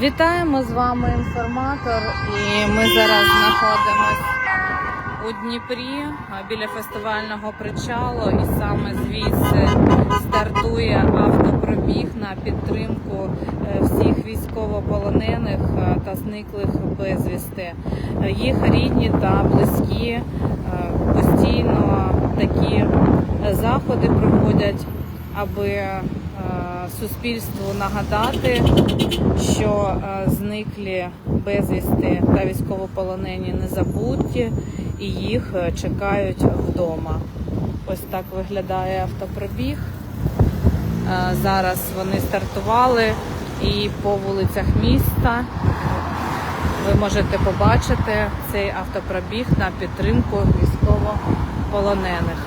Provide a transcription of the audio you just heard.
Вітаємо з вами інформатор, і ми зараз знаходимося у Дніпрі біля фестивального причалу, і саме звідси стартує автопробіг на підтримку е, всіх військовополонених та зниклих безвісти. Е, Їх рідні та близькі е, постійно такі заходи проводять, аби суспільству нагадати, що е, зниклі безвісти та військовополонені не забуті і їх е, чекають вдома. Ось так виглядає автопробіг. Е, Зараз вони стартували і по вулицях міста ви можете побачити цей автопробіг на підтримку військовополонених.